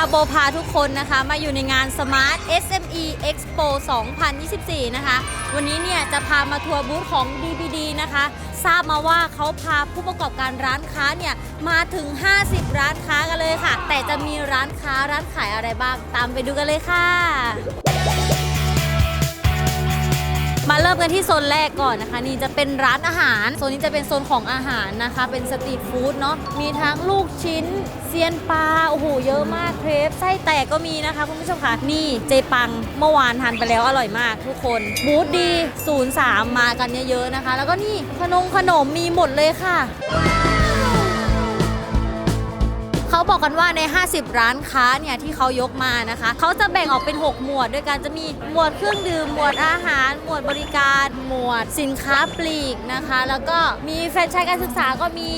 ค่ะโบพาทุกคนนะคะมาอยู่ในงาน Smart SME Expo 2024 นะคะ วันนี้เนี่ยจะพามาทัวร์บูธของ DBD นะคะ ทราบมาว่าเขาพาผู้ประกอบการร้านค้าเนี่ยมาถึง 50 ร้านค้ากันเลยค่ะ แต่จะมีร้านค้าร้านขายอะไรบ้าง ตามไปดูกันเลยค่ะ เริ่มกันที่โซนแรกก่อนนะคะ นี่จะเป็นร้านอาหาร โซนนี้จะเป็นโซนของอาหารนะคะ เป็นสตรีทฟู้ดเนาะมีทั้งลูกชิ้นเซียนปลาโอ้โหเยอะมากเครปไส้แตกก็มีนะคะคุณผู้ชมค่ะนี่เจปังเมื่อวานทานไปแล้วอร่อยมากทุกคนบูธดี 03 มากันเยอะๆนะคะ แล้วก็นี่ขนมขนมมีหมดเลยค่ะ เขาบอกกันว่าใน 50 ร้านค้าเนี่ยที่เขายกมานะคะ เขาจะแบ่งออกเป็น 6 หมวด ด้วยกันจะมีหมวดเครื่องดื่ม หมวดอาหาร หมวดบริการ หมวดสินค้าปลีกนะคะ แล้วก็มีแฟรนไชส์การศึกษาก็มี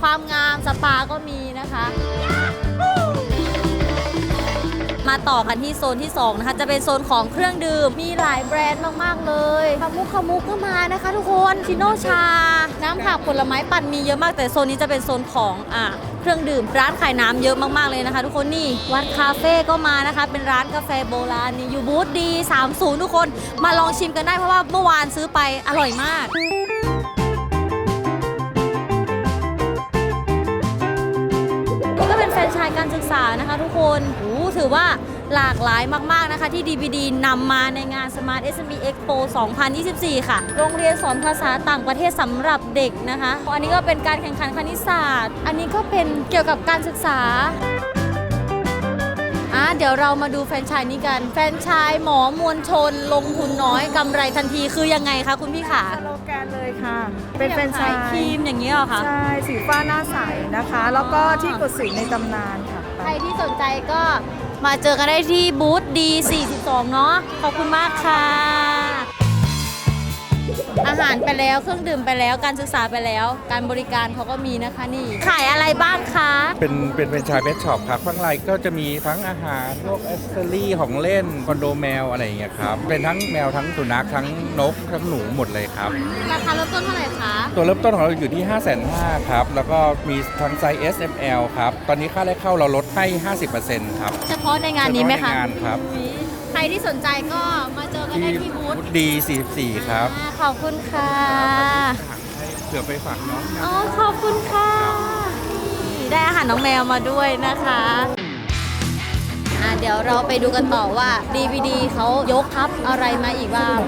ความงามสปาก็มีนะคะมาต่อกันที่โซนที่ 2 นะคะ จะเป็นโซนของเครื่องดื่ม มีหลายแบรนด์มาก ๆ เลยคามุกคามุกก็มานะคะ ทุกคนชิโนชา น้ำผักผลไม้ปั่นมีเยอะมากแต่โซนนี้จะเป็นโซนของอ่า เครื่องดื่ม ร้านขายน้ำเยอะมากๆเลยนะคะ ทุกคนนี่วัดคาเฟ่ก็มานะคะ เป็นร้านกาแฟโบราณนี่อยู่บูธดี 30 ทุกคนมาลองชิมกันได้เพราะว่าเมื่อวานซื้อไปอร่อยมากนี่ก็เป็นแฟรนไชส์การศึกษานะคะ ทุกคนถือว่า หลากหลายมากๆนะคะที่ DBD นำมาในงาน Smart SME Expo 2024 ค่ะ โรงเรียนสอนภาษาต่างประเทศสำหรับเด็กนะคะ อันนี้ก็เป็นการแข่งขันคณิตศาสตร์ อันนี้ก็เป็นเกี่ยวกับการศึกษาอะเดี๋ยวเรามาดูแฟรนไชส์นี้กัน แฟรนไชส์หมอมวลชน ลงทุนน้อยกำไรทันทีคือยังไงคะคุณพี่ขา สโลแกนเลยค่ะ เป็นแฟรนไชขายส์ครีมอย่างนี้เหรอคะ ใช่สีฟ้าหน้าใสนะคะ แล้วก็ที่กดสีในตำนานค่ะ ใครที่สนใจก็ มาเจอกันได้ที่บูธ D42 เนาะขอบคุณมากค่ะ อาหารไปแล้วเครื่องดื่มไปแล้วการศึกษาไปแล้ว การบริการเขาก็มีนะคะนี่ ขายอะไรบ้างคะ เป็นเป็นเป็นชายเพชช็อปครับข้างในก็จะมีทั้งอาหารพวกแอสเซอรี่ของเล่นคอนโดแมวอะไรอย่างเงี้ยครับ เป็นทั้งแมวทั้งสุนัขทั้งนกทั้งหนูหมดเลยครับ ราคาเริ่มต้นเท่าไหร่คะ ตัวเริ่มต้นของเราอยู่ที่ 5 5 0 0 0ครับ แล้วก็มีทั้งไซส์ S M L ครับ ตอนนี้ค่าแรกเข้าเราลดให้ 50%ครับ เฉพาะในงานนี้ไหมคะ เฉพาในงานครับ อุ๊ย ใครที่สนใจก็มาเจอกันได้ที่บูธดี44ครับ อ่าขอบคุณค่ะให้เผื่อไปฝากน้องนะอ๋อขอบคุณค่ะนี่ได้อาหารน้องแมวมาด้วยนะคะอะเดี๋ยวเราไปดูกันต่อว่า DVD เขายกทับอะไรมาอีกบ้าง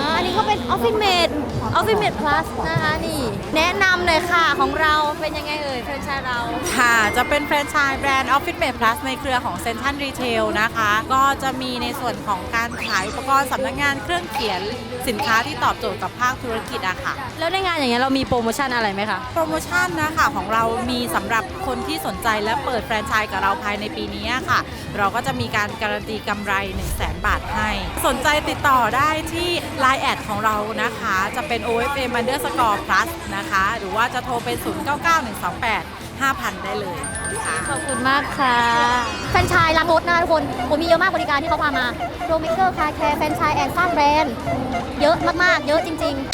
อ่าอันนี้เขาเป็น Office Mate Office Mate Plus นะคะนี่ แนะนำเลยค่ะของเราเป็นยังไงเอ่ยแฟรนไชส์เรา ค่ะ จะเป็นแฟรนไชส์แบรนด์ Office Mate Plus ในเครือของ Central Retail นะคะ ก็จะมีในส่วนของการขายอุปกรณ์สำนักงานเครื่องเขียนสินค้าที่ตอบโจทย์กับภาคธุรกิจอะค่ะ แล้วในงานอย่างเงี้ยเรามีโปรโมชั่นอะไรไหมคะ โปรโมชั่นนะคะของเรามีสำหรับคนที่สนใจและเปิดแฟรนไชส์กับเราภายในปีนี้ค่ะ เราก็จะมีการการันตีกำไร 1 0 0 0 0แบาทให้ สนใจติดต่อได้ที่ Line แอดของเรานะคะ จะเป็น OFM underscore plus นะคะ หรือว่าจะโทรเป็น099128 5,000 ได้เลยค่ะ ขอบคุณมากค่ะ แฟรนไชส์ล้างรถนะทุกคนผมมีเยอะมากบริการที่เขาพามาโรเมเกอร์คาแคร์แฟรนไชส์แอนด์สร้างแบรนด์เยอะมาก ๆ เยอะจริง ๆ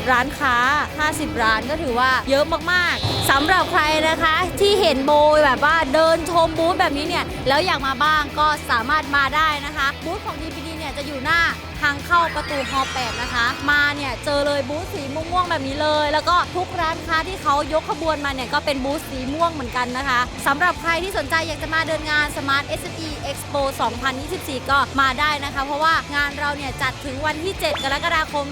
50 ร้านค้า 50 ร้านก็ถือว่าเยอะมากๆสำหรับใครนะคะที่เห็นโบยแบบว่าเดินชมบูธแบบนี้เนี่ย แล้วอยากมาบ้างก็สามารถมาได้นะคะ บูธของ DPD เนี่ยจะอยู่หน้าทางเข้าประตูฮอ8นะคะ มาเนี่ยเจอ เลยบูธสีม่วงๆแบบนี้เลย แล้วก็ทุกร้านค้าที่เขายกขบวนมาเนี่ยก็เป็นบูธสีม่วงเหมือนกันนะคะสำหรับใครที่สนใจอยากจะมาเดินงาน Smart SME Expo 2024 ก็มาได้นะคะ เพราะว่างานเราเนี่ยจัดถึงวันที่ 7 กรกฎาคม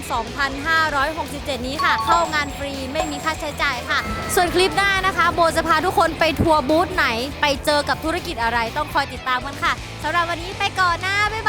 2567 นี้ค่ะ เข้างานฟรีไม่มีค่าใช้จ่ายค่ะ ส่วนคลิปหน้านะคะ โบจะพาทุกคนไปทัวร์บูธไหน ไปเจอกับธุรกิจอะไรต้องคอยติดตามกันค่ะสำหรับวันนี้ไปก่อนนะบ๊ายบาย